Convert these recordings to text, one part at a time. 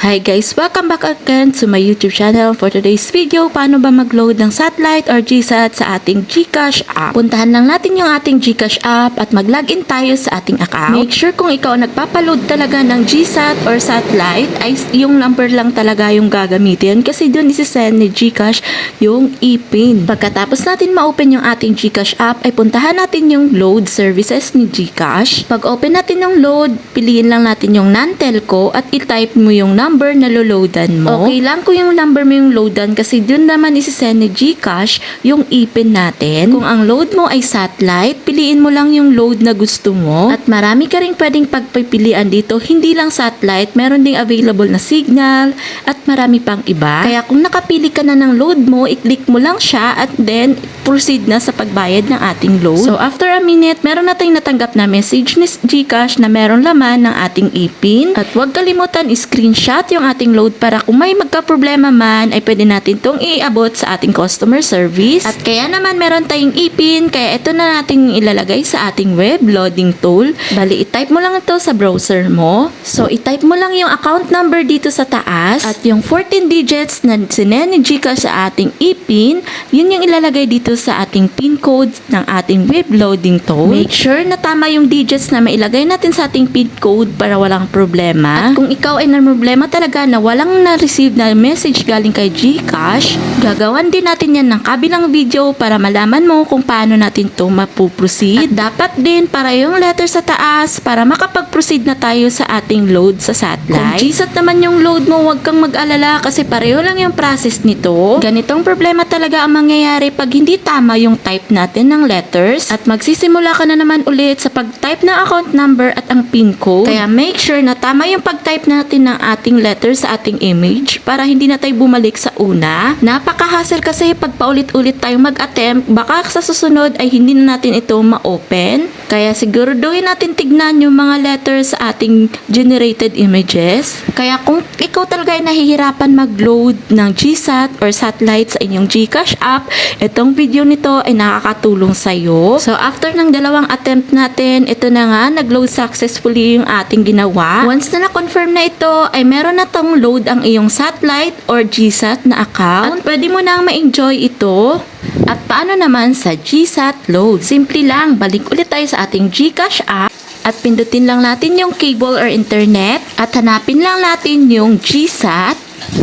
Hi guys, welcome back again to my YouTube channel. For today's video, paano ba mag-load ng satellite or GSAT sa ating GCash app? Puntahan lang natin yung ating GCash app at mag-login tayo sa ating account. Make sure kung ikaw nagpapaload talaga ng GSAT or satellite, ay yung number lang talaga yung gagamitin kasi doon isi-send ni GCash yung e-pin. Pagkatapos natin ma-open yung ating GCash app, ay puntahan natin yung load services ni GCash. Pag open natin yung load, piliin lang natin yung non-telco at i-type mo yung number na loloadan mo. Okay lang kung yung number mo yung loadan kasi dun naman isi-send ni GCash yung ipin natin. Kung ang load mo ay satellite, piliin mo lang yung load na gusto mo. At marami ka rin pwedeng pagpipilian dito. Hindi lang satellite, meron ding available na signal at marami pang iba. Kaya kung nakapili ka na ng load mo, i-click mo lang siya at then proceed na sa pagbayad ng ating load. So after a minute, meron na tayong natanggap na message ni GCash na meron laman ng ating ipin. At huwag kalimutan i-screenshot yung ating load para kung may magka-problema man ay pwede natin itong iabot sa ating customer service. At kaya naman meron tayong ipin, kaya ito na natin ilalagay sa ating web loading tool. Bali, i-type mo lang ito sa browser mo. So, i-type mo lang yung account number dito sa taas at yung 14 digits na sinend ni Gcash sa ating ipin, yun yung ilalagay dito sa ating pin code ng ating web loading tool. Make sure na tama yung digits na mailagay natin sa ating pin code para walang problema. At kung ikaw ay na problema talaga na walang na-receive na message galing kay Gcash, gagawan din natin yan ng kabilang video para malaman mo kung paano natin to mapuproceed. At dapat din para yung letter sa taas para makapag-proceed na tayo sa ating load sa satellite. Kung GSAT naman yung load mo, huwag kang mag-alala kasi pareho lang yung process nito. Ganitong problema talaga ang mangyayari pag hindi tama yung type natin ng letters at magsisimula ka na naman ulit sa pag-type ng account number at ang PIN code. Kaya make sure na tama yung pag-type natin ng ating letters sa ating image para hindi na tayo bumalik sa una. Napaka-hassle kasi pag paulit-ulit tayong mag-attempt, baka sa susunod ay hindi na natin ito ma-open. Kaya siguraduhin natin tignan yung mga letters sa ating generated images. Kaya kung ikaw talaga nahihirapan mag-load ng GSAT or satellite sa inyong GCash app, itong video nito ay nakakatulong sa iyo. So after ng dalawang attempt natin, ito na nga, nag-load successfully yung ating ginawa. Once na na-confirm na ito, ay meron na tong load ang iyong satellite or GSAT na account. At pwede mo nang ma-enjoy ito. At paano naman sa GSAT load? Simple lang, balik ulit tayo sa ating GCash app at pindutin lang natin yung cable or internet at hanapin lang natin yung GSAT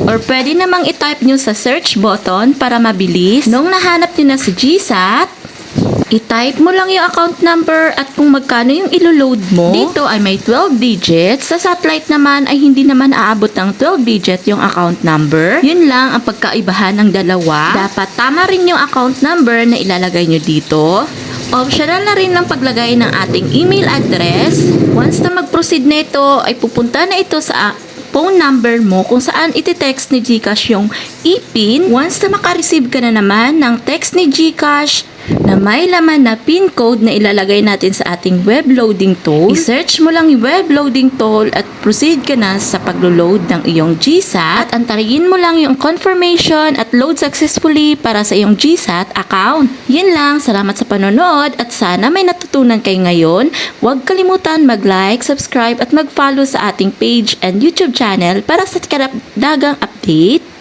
or pwede namang i-type nyo sa search button para mabilis. Nung nahanap nyo na si GSAT, I-type mo lang yung account number at kung magkano yung ilo-load mo. Dito ay may 12 digits. Sa satellite naman ay hindi naman aabot ng 12 digit yung account number. Yun lang ang pagkaibahan ng dalawa. Dapat tama rin yung account number na ilalagay nyo dito. Optional na rin ang paglagay ng ating email address. Once na mag-proceed na ito, ay pupunta na ito sa phone number mo kung saan iti-text ni Gcash yung e-pin. Once na makareceive ka na naman ng text ni Gcash na may laman na pin code na ilalagay natin sa ating web loading tool, i-search mo lang yung web loading tool at proceed ka na sa paglo-load ng iyong GSAT at antayin mo lang yung confirmation at load successfully para sa iyong GSAT account. Yun lang, salamat sa panonood at sana may natutunan kayo ngayon. Huwag kalimutan mag-like, subscribe at mag-follow sa ating page and YouTube channel para sa karapdagang update